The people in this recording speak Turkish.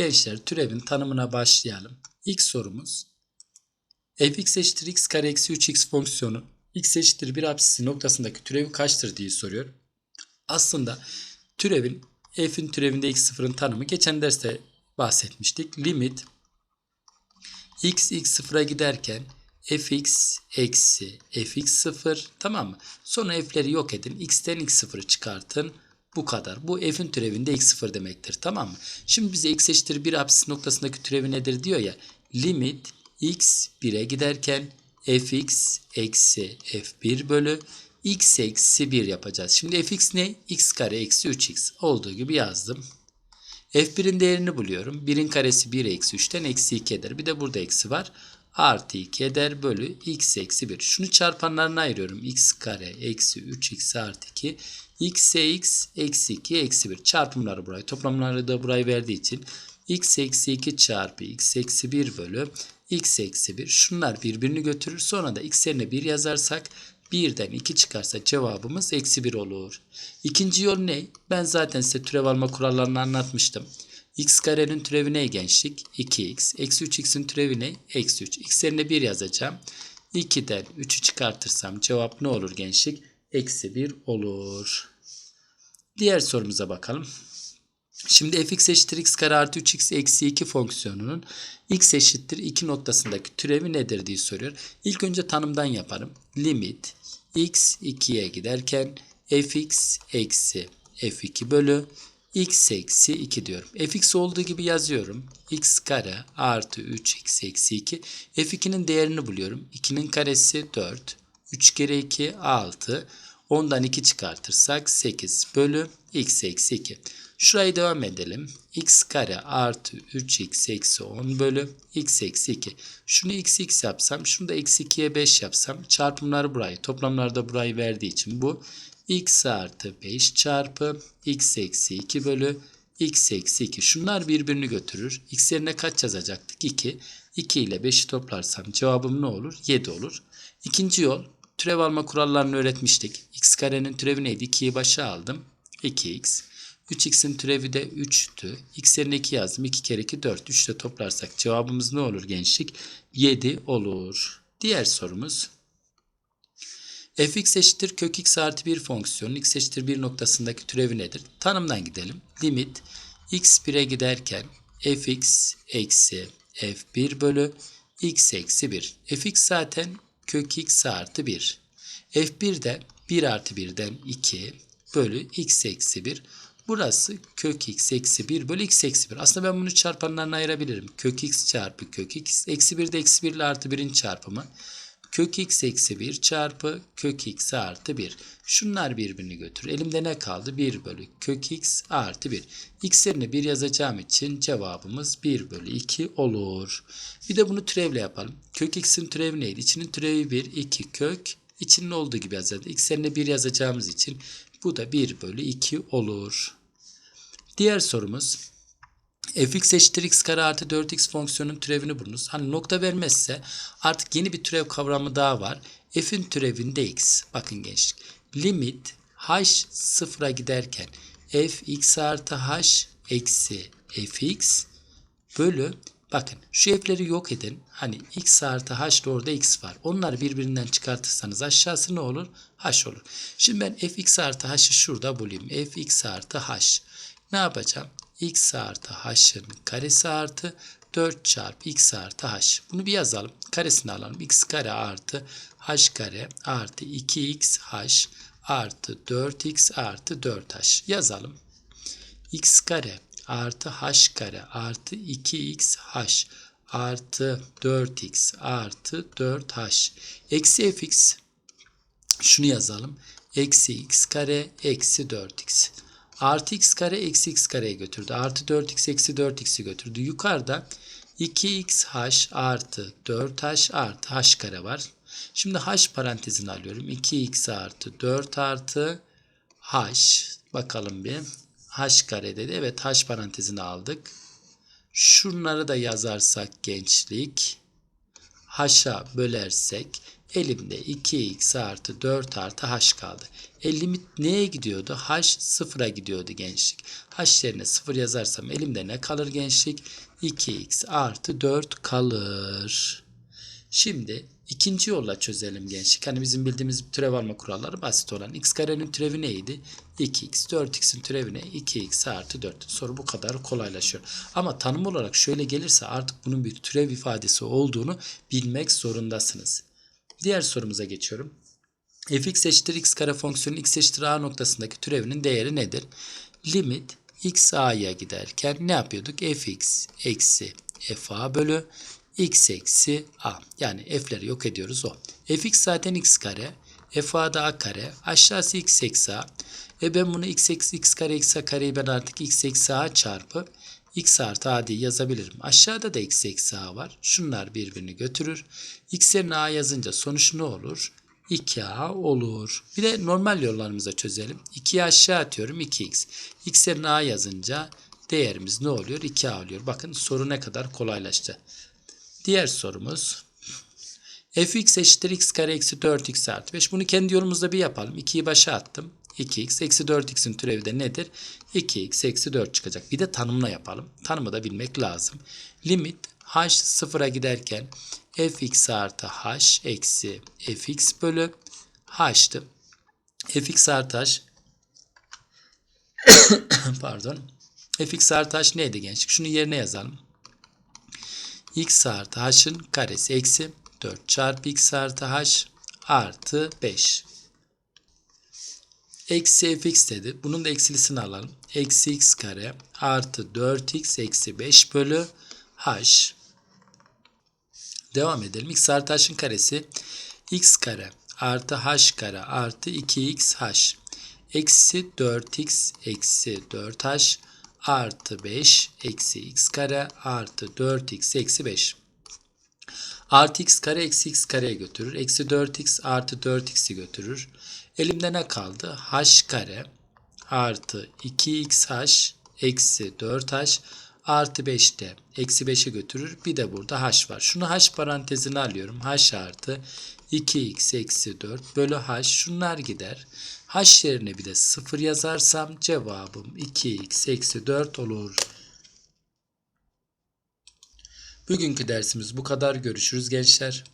Gençler türevin tanımına başlayalım. İlk sorumuz fx eşittir x kare eksi 3x fonksiyonu x eşittir 1 apsisi noktasındaki türevi kaçtır diye soruyor. Aslında türevin f'in türevinde x sıfırın tanımı geçen derste bahsetmiştik. Limit x x sıfıra giderken fx eksi fx sıfır tamam mı? Sonra f'leri yok edin. x'ten x sıfırı çıkartın. Bu kadar. Bu f'in türevinde x sıfır demektir. Tamam mı? Şimdi bize x eşittir 1 apsis noktasındaki türevi nedir diyor ya. Limit x 1'e giderken fx eksi f1 bölü x eksi 1 yapacağız. Şimdi fx ne? x kare eksi 3x olduğu gibi yazdım. f1'in değerini buluyorum. 1'in karesi 1 eksi 3'ten eksi 2 eder. Bir de burada eksi var. Artı 2 eder bölü x eksi 1. Şunu çarpanlarına ayırıyorum. x kare eksi 3x artı 2 x x eksi 2 eksi 1 çarpımları burayı toplamları da burayı verdiği için x eksi 2 çarpı x eksi 1 bölü x eksi 1 şunlar birbirini götürür sonra da x yerine 1 yazarsak 1'den 2 çıkarsa cevabımız eksi 1 olur. İkinci yol ne? Ben zaten size türev alma kurallarını anlatmıştım. x karenin türevi ne gençlik? 2x. Eksi 3x'in türevi ne? Eksi 3. x yerine 1 yazacağım. 2'den 3'ü çıkartırsam cevap ne olur gençlik? Eksi 1 olur. Diğer sorumuza bakalım. Şimdi fx eşittir x kare artı 3x eksi 2 fonksiyonunun x eşittir 2 noktasındaki türevi nedir diye soruyor. İlk önce tanımdan yaparım. Limit x 2'ye giderken fx eksi f2 bölü x eksi 2 diyorum. fx olduğu gibi yazıyorum. x kare artı 3x eksi 2. f2'nin değerini buluyorum. 2'nin karesi 4. 3 kere 2 6. 10'dan 2 çıkartırsak 8 bölü x eksi 2. Şurayı devam edelim. x kare artı 3x eksi 10 bölü x eksi 2. Şunu x x yapsam şunu da eksi 2'ye 5 yapsam çarpımları burayı toplamları da burayı verdiği için bu x artı 5 çarpı x eksi 2 bölü x eksi 2. Şunlar birbirini götürür. x yerine kaç yazacaktık? 2. 2 ile 5'i toplarsam cevabım ne olur? 7 olur. İkinci yol türev alma kurallarını öğretmiştik. x karenin türevi neydi? 2'yi başa aldım. 2x. 3x'in türevi de 3'tü. x yerine 2 yazdım. 2 kere 2 4. 3 ile toplarsak cevabımız ne olur gençlik? 7 olur. Diğer sorumuz. fx eşittir kök x artı 1 fonksiyonun x eşittir 1 noktasındaki türevi nedir? Tanımdan gidelim. Limit x 1'e giderken fx eksi f1 bölü x eksi 1. fx zaten kök x artı 1. f1 de 1 artı 1'den 2 bölü x eksi 1. Burası kök x eksi 1 bölü x eksi 1. Aslında ben bunu çarpanlarına ayırabilirim. Kök x çarpı kök x eksi 1 de eksi 1 ile artı 1'in çarpımı. Kök x eksi 1 çarpı kök x artı 1. Şunlar birbirini götür. Elimde ne kaldı? 1 bölü kök x artı 1. x yerine 1 yazacağım için cevabımız 1 bölü 2 olur. Bir de bunu türevle yapalım. Kök x'in türevi neydi? İçinin türevi 1, 2 kök. İçinin olduğu gibi yazacağız. x yerine 1 yazacağımız için bu da 1 bölü 2 olur. Diğer sorumuz fx eşittir x kare artı 4x fonksiyonun türevini bulunuz. Hani nokta vermezse artık yeni bir türev kavramı daha var. f'in türevinde x. Bakın gençlik. Limit h sıfıra giderken f x artı h eksi fx bölü bakın şu f'leri yok edin. Hani x artı h de orada x var. Onları birbirinden çıkartırsanız aşağısı ne olur? h olur. Şimdi ben fx artı h'ı şurada bulayım. fx artı h. Ne yapacağım? X artı h'ın karesi artı 4 çarpı x artı h. Bunu bir yazalım. Karesini alalım. x kare artı h kare artı 2x h artı 4x artı 4h. Yazalım. x kare artı h kare artı 2x h artı 4x artı 4h. Eksi fx. Şunu yazalım. Eksi x kare eksi 4x artı x kare eksi x kareye götürdü. Artı 4x eksi 4x'i götürdü. Yukarıda 2xh artı 4h artı h kare var. Şimdi h parantezini alıyorum. 2x artı 4 artı h. Bakalım bir. h kare dedi. Evet h parantezini aldık. Şunları da yazarsak gençlik. h'a bölersek Elimde 2x artı 4 artı h kaldı. E limit neye gidiyordu? h sıfıra gidiyordu gençlik. h yerine 0 yazarsam elimde ne kalır gençlik? 2x artı 4 kalır. Şimdi ikinci yolla çözelim gençlik. Hani bizim bildiğimiz türev alma kuralları basit olan. x karenin türevi neydi? 2x. 4x'in türevi ne? 2x artı 4. Soru bu kadar kolaylaşıyor. Ama tanım olarak şöyle gelirse artık bunun bir türev ifadesi olduğunu bilmek zorundasınız. Diğer sorumuza geçiyorum. fx eşittir x kare fonksiyonu x eşittir a noktasındaki türevinin değeri nedir? Limit x a'ya giderken ne yapıyorduk? fx eksi fa bölü x eksi a. Yani f'leri yok ediyoruz o. fx zaten x kare. fa da a kare. Aşağısı x eksi a. E ben bunu x eksi x kare eksi a kareyi ben artık x eksi a çarpı x artı a diye yazabilirim. Aşağıda da x eksi a var. Şunlar birbirini götürür. x yerine a yazınca sonuç ne olur? 2a olur. Bir de normal yollarımıza çözelim. 2'yi aşağı atıyorum 2x. x yerine a yazınca değerimiz ne oluyor? 2a oluyor. Bakın soru ne kadar kolaylaştı. Diğer sorumuz fx eşittir x kare eksi 4x artı 5. Bunu kendi yolumuzda bir yapalım. 2'yi başa attım. 2x eksi 4x'in türevi de nedir? 2x eksi 4 çıkacak. Bir de tanımla yapalım. Tanımı da bilmek lazım. Limit h sıfıra giderken fx artı h eksi fx bölü h'tı. fx artı h pardon fx artı h neydi gençlik? Şunu yerine yazalım x artı h'ın karesi eksi 4 çarpı x artı h artı 5. Eksi fx dedi. Bunun da eksilisini alalım. Eksi x kare artı 4x eksi 5 bölü h. Devam edelim. x artı h'ın karesi x kare artı h kare artı 2xh eksi 4x eksi 4h artı 5 eksi x kare artı 4x eksi 5. Artı x kare eksi x kareye götürür. Eksi 4x artı 4x'i götürür. Elimde ne kaldı? h kare artı 2xh eksi 4h artı 5 de eksi 5'e götürür. Bir de burada h var. Şunu h parantezine alıyorum. h artı 2x eksi 4 bölü h şunlar gider. h yerine bir de 0 yazarsam cevabım 2x eksi 4 olur. Bugünkü dersimiz bu kadar. Görüşürüz gençler.